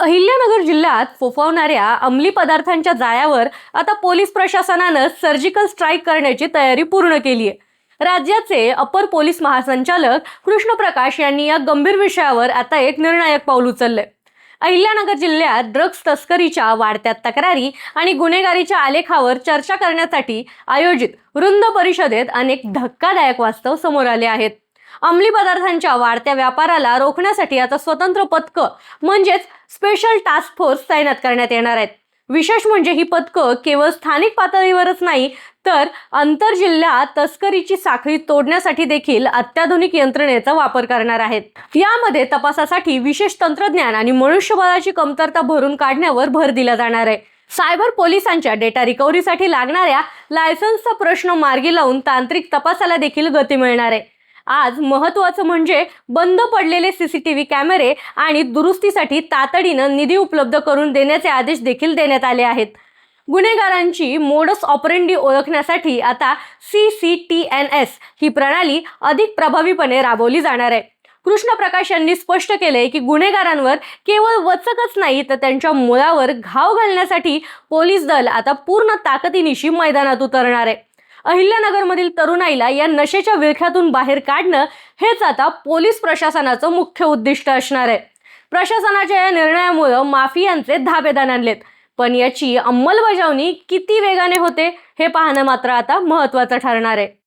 अहिल्यानगर जिल्ह्यात फोफावणाऱ्या अंमली पदार्थांच्या जाळ्यावर आता पोलीस प्रशासनानं सर्जिकल स्ट्राईक करण्याची तयारी पूर्ण केली आहे. राज्याचे अपर पोलीस महासंचालक कृष्ण प्रकाश यांनी या गंभीर विषयावर आता एक निर्णायक पाऊल उचललंय. अहिल्यानगर जिल्ह्यात ड्रग्ज तस्करीच्या वाढत्या तक्रारी आणि गुन्हेगारीच्या आलेखावर चर्चा करण्यासाठी आयोजित रुंद परिषदेत अनेक धक्कादायक वास्तव समोर आले आहेत. अंमली पदार्थांच्या वाढत्या व्यापाराला रोखण्यासाठी आता स्वतंत्र पथकं म्हणजेच स्पेशल टास्क फोर्स तैनात करण्यात येणार आहेत. विशेष म्हणजे ही पथकं केवळ स्थानिक पातळीवरच नाही तर आंतरजिल्हा तस्करीची साखळी तोडण्यासाठी देखील अत्याधुनिक यंत्रणेचा वापर करणार आहेत. यामध्ये तपासासाठी विशेष तंत्रज्ञान आणि मनुष्यबळाची कमतरता भरून काढण्यावर भर दिला जाणार आहे. सायबर पोलिसांच्या डेटा रिकव्हरीसाठी लागणाऱ्या लायसन्सचा प्रश्न मार्गी लावून तांत्रिक तपासाला देखील गती मिळणार आहे. आज महत्त्वाचं म्हणजे बंद पडलेले सीसीटीव्ही कॅमेरे आणि दुरुस्तीसाठी तातडीनं निधी उपलब्ध करून देण्याचे आदेश देखील देण्यात आले आहेत. गुन्हेगारांची मोडस ऑपरेंडी ओळखण्यासाठी आता C C T N S ही प्रणाली अधिक प्रभावीपणे राबवली जाणार आहे. कृष्ण प्रकाश यांनी स्पष्ट केले की गुन्हेगारांवर केवळ वचकच नाही तर त्यांच्या मुळावर घाव घालण्यासाठी पोलीस दल आता पूर्ण ताकदीनिशी मैदानात उतरणार आहे. अहिल्यानगरमधील तरुणाईला या नशेच्या विळख्यातून बाहेर काढणं हेच आता पोलीस प्रशासनाचं मुख्य उद्दिष्ट असणार आहे. प्रशासनाच्या या निर्णयामुळं माफियांचे धाबेदान आणलेत. पण याची अंमलबजावणी किती वेगाने होते हे पाहणं मात्र आता महत्त्वाचं ठरणार आहे.